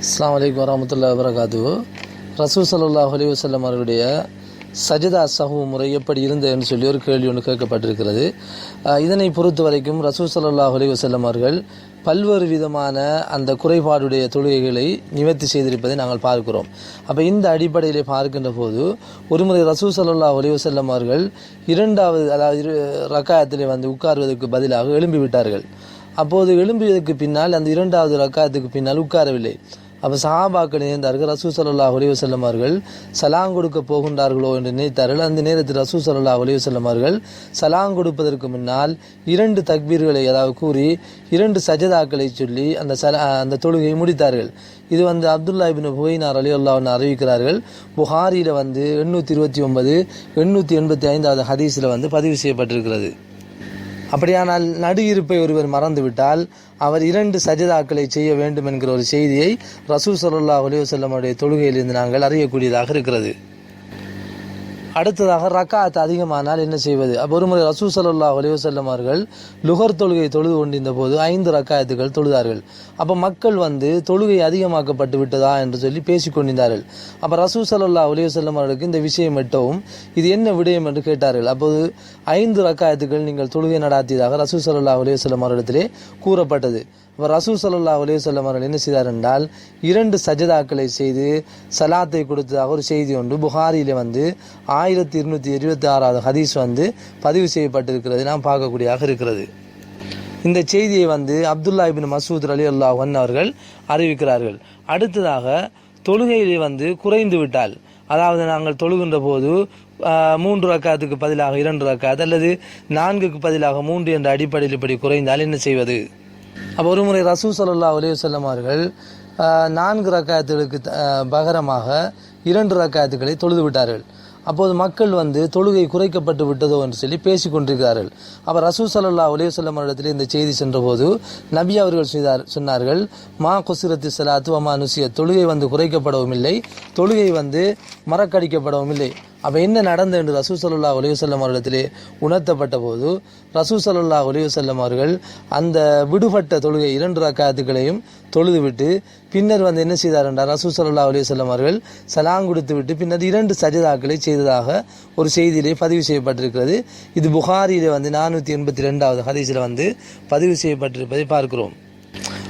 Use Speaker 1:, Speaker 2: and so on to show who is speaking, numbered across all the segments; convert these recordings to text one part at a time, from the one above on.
Speaker 1: அஸ்லாம் வலைக்கம் வரமத்துல்லா வரகாது ரசூ சல்லாஹ் அலி வசல்லம் அவருடைய சஜதா சஹு முறை எப்படி இருந்ததுன்னு சொல்லி ஒரு கேள்வி ஒன்று கேட்கப்பட்டிருக்கிறது. இதனை பொறுத்த வரைக்கும் ரசூ சல்லாஹ் அலி வசல்லம் அவர்கள் பல்வேறு விதமான அந்த குறைபாடுடைய தொழுகைகளை நிவர்த்தி செய்திருப்பதை நாங்கள் பார்க்கிறோம். அப்போ இந்த அடிப்படையிலே பார்க்கின்ற போது ஒருமுறை ரசூ சல்லாஹ் அலி வசல்லம் அவர்கள் இரண்டாவது அதாவது ரக்காயத்திலே வந்து உட்காருவதற்கு பதிலாக எழும்பி விட்டார்கள் அப்போது எழும்பியதற்கு பின்னால் அந்த இரண்டாவது ரக்காயத்துக்கு பின்னால் உட்காரவில்லை. அப்போ சஹாபாக்கள் நினைந்தார்கள் ரசூ சல்லா அலைவசல்லம் அவர்கள் சலாங் கொடுக்க போகின்றார்களோ என்று நினைத்தார்கள். அந்த நேரத்தில் ரசூ சல்லா அலைவசல்லம் அவர்கள் சலாங் கொடுப்பதற்கு முன்னால் இரண்டு தக்பீர்களை அதாவது கூறி இரண்டு சஜதாக்களை சொல்லி அந்த சல அந்த தொழுகையை முடித்தார்கள். இது வந்து அப்துல்லா இபின் புகைனார் அலி அல்லாஹ்னு அறிவிக்கிறார்கள். புகாரியில் வந்து எண்ணூற்றி இருபத்தி ஒன்பது எண்ணூற்றி எண்பத்தி ஐந்தாவது ஹதீஸில் வந்து பதிவு செய்யப்பட்டிருக்கிறது. அப்படியானால் நடு இருப்பை ஒருவர் மறந்துவிட்டால் அவர் இரண்டு சஜிதாக்களை செய்ய வேண்டும் என்கிற ஒரு செய்தியை ரசூ சல்லா அலிவசல்லமுடைய தொழுகையிலிருந்து நாங்கள் அறியக்கூடியதாக இருக்கிறது. அடுத்ததாக ரக்காத் அதிகமானால் என்ன செய்வது? அப்போ ஒருமுறை ரசூ சல்லா அலிவசல்லம் அவர்கள் லுகர் தொழுகை தொழுது கொண்டிருந்த போது ஐந்து ரக்காயத்துகள் தொழுதார்கள். அப்போ மக்கள் வந்து தொழுகை அதிகமாக்கப்பட்டு விட்டதா என்று சொல்லி பேசிக்கொண்டிருந்தார்கள் அப்போ ரசூ சல்லா அலிவசல்லம் அவர்களுக்கு இந்த விஷயம் எட்டவும் இது என்ன விடயம் என்று கேட்டார்கள். அப்போது ஐந்து ரக்காயத்துகள் நீங்கள் தொழுகை நடாத்தியதாக ரசூ சல்லா அலிவசல்லம் அவர்களிடத்திலே கூறப்பட்டது. அப்போ ரசூ சல்லா அலிவசல்லம் அவர்கள் என்ன செய்தார் என்றால் இரண்டு சஜதாக்களை செய்து சலாத்தை கொடுத்ததாக ஒரு செய்தி ஒன்று புகாரியில் வந்து ஆயிரத்தி இருநூற்றி இருபத்தி ஆறாவது ஹதீஸ் வந்து பதிவு செய்யப்பட்டிருக்கிறது. நாம் பார்க்கக்கூடியதாக இருக்கிறது. இந்த செய்தியை வந்து அப்துல்லா இபின் மசூத் அலி அல்லாஹன் அவர்கள் அறிவிக்கிறார்கள். அடுத்ததாக தொழுகையிலே வந்து குறைந்து விட்டால் அதாவது நாங்கள் தொழுகின்ற போது மூன்று ரக்காத்துக்கு பதிலாக இரண்டு ரக்காத் அல்லது நான்குக்கு பதிலாக மூன்று என்ற அடிப்படையில் இப்படி குறைந்தால் என்ன செய்வது? அப்போ ஒரு முறை ரசூ சல்லா அலையுசல்லம் அவர்கள் நான்கு ரக்காயத்துகளுக்கு பகரமாக இரண்டு ரக்காயத்துக்களை தொழுது விட்டார்கள். அப்போது மக்கள் வந்து தொழுகை குறைக்கப்பட்டு விட்டதோ என்று சொல்லி பேசிக்கொண்டிருக்கிறார்கள் அப்போ ரசூ சல்லா உலேசல்லம் இடத்தில் இந்த செய்தி சென்றபோது நபி அவர்கள் செய்தார் சொன்னார்கள் மா குசிரத்து சலாத்து அம்மா நுசிய தொழுகை வந்து குறைக்கப்படவும் இல்லை தொழுகை வந்து மறக்கடிக்கப்படவும் இல்லை அப்போ என்ன நடந்தது என்று ரசூ சல்லா ஒலிவசல்லம் அவர்களிடத்திலே உணர்த்தப்பட்ட போது ரசூ சல்லா ஒலிவசல்லம் அவர்கள் அந்த விடுபட்ட தொழுகை இரண்டு ரக்காத்துக்களையும் தொழுதுவிட்டு பின்னர் வந்து என்ன செய்தார் என்றார்? ரசூ சல்லா அலிவசல்லம் அவர்கள் சலாங் கொடுத்து விட்டு பின்னர் இரண்டு சஜிதாக்களை செய்ததாக ஒரு செய்தியிலே பதிவு செய்யப்பட்டிருக்கிறது. இது புகாரியில் வந்து நானூற்றி எண்பத்தி ரெண்டாவது ஹதீஸில் வந்து பதிவு செய்யப்பட்டிருப்பதை பார்க்கிறோம்.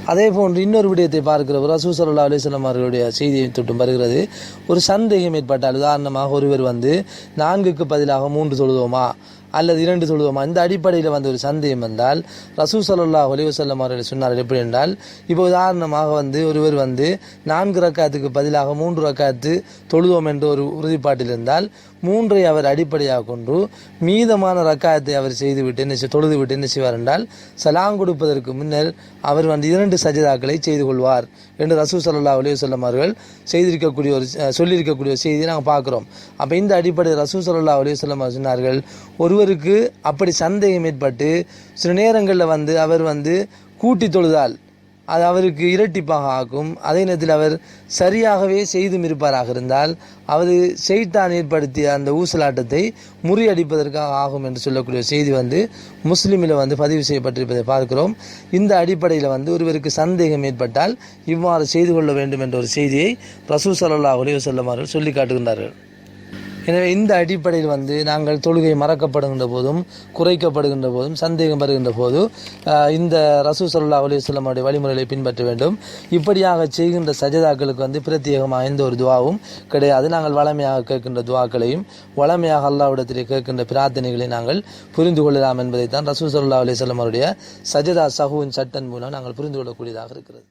Speaker 1: அதே போன்று இன்னொரு விடயத்தை பார்க்கிறவர் ரசூ சல்லா அலிஸ்லாம் அவர்களுடைய செய்தியை தொட்டும் வருகிறது. ஒரு சந்தேகம் ஏற்பட்டால் உதாரணமாக ஒருவர் வந்து நான்குக்கு பதிலாக மூன்று தொழுதோமா? அல்லது இரண்டு தொழுவோமா இந்த அடிப்படையில் வந்து ஒரு சந்தேகம் வந்தால் ரசூ சல்லா ஒலிவசல்லம் அவர்கள் சொன்னார்கள் எப்படி என்றால் இப்போ உதாரணமாக வந்து ஒருவர் வந்து நான்கு ரக்காத்துக்கு பதிலாக மூன்று ரக்காத்து தொழுவோம் என்ற ஒரு உறுதிப்பாட்டில் இருந்தால் மூன்றை அவர் அடிப்படையாக கொண்டு மீதமான ரக்காயத்தை அவர் செய்துவிட்டு என்ன தொழுது தொழுதுவிட்டு என்ன செய்வார் என்றால் சலாங் கொடுப்பதற்கு முன்னர் அவர் வந்து இரண்டு சஜிதாக்களை செய்து கொள்வார் என்று ரசூ சல்லா அலிவசல்லம் அவர்கள் செய்திருக்கக்கூடிய ஒரு சொல்லியிருக்கக்கூடிய ஒரு செய்தியை நாங்கள் பார்க்குறோம். அப்போ இந்த அடிப்படையில் ரசூ சல்லா அலிவசல்லம் அவர் சொன்னார்கள் ஒருவருக்கு அப்படி சந்தேகம் ஏற்பட்டு சில நேரங்களில் வந்து அவர் வந்து கூட்டி தொழுதால் அது அவருக்கு இரட்டிப்பாக ஆக்கும். அதே நேரத்தில் அவர் சரியாகவே செய்தும் இருப்பாராக இருந்தால் அவர் செய்தான் ஏற்படுத்திய அந்த ஊசலாட்டத்தை முறியடிப்பதற்காக ஆகும் என்று சொல்லக்கூடிய செய்தி வந்து முஸ்லீமில் வந்து பதிவு செய்யப்பட்டிருப்பதை பார்க்கிறோம். இந்த அடிப்படையில் வந்து ஒருவருக்கு சந்தேகம் ஏற்பட்டால் இவ்வாறு செய்து கொள்ள வேண்டும் என்ற ஒரு செய்தியை ரசூ சல்லா அலைவசல்லம் அவர்கள் சொல்லி காட்டுகின்றார்கள். எனவே இந்த அடிப்படையில் வந்து நாங்கள் தொழுகை மறக்கப்படுகின்ற போதும் குறைக்கப்படுகின்ற போதும் சந்தேகம் வருகின்ற போது இந்த ரசூ சல்லா அலுவலமுடைய வழிமுறைகளை பின்பற்ற வேண்டும். இப்படியாக செய்கின்ற சஜதாக்களுக்கு வந்து பிரத்யேகமாக எந்த ஒரு துவாவும் கிடையாது. நாங்கள் வளமையாக கேட்கின்ற துவாக்களையும் வளமையாக அல்லாவிடத்திலே கேட்கின்ற பிரார்த்தனைகளை நாங்கள் புரிந்து கொள்ளலாம் என்பதை தான் ரசூ சல்லா அலுவலம் அவருடைய சஜதா சகுவின் சட்டன் மூலம் நாங்கள் புரிந்து கொள்ளக்கூடியதாக இருக்கிறது.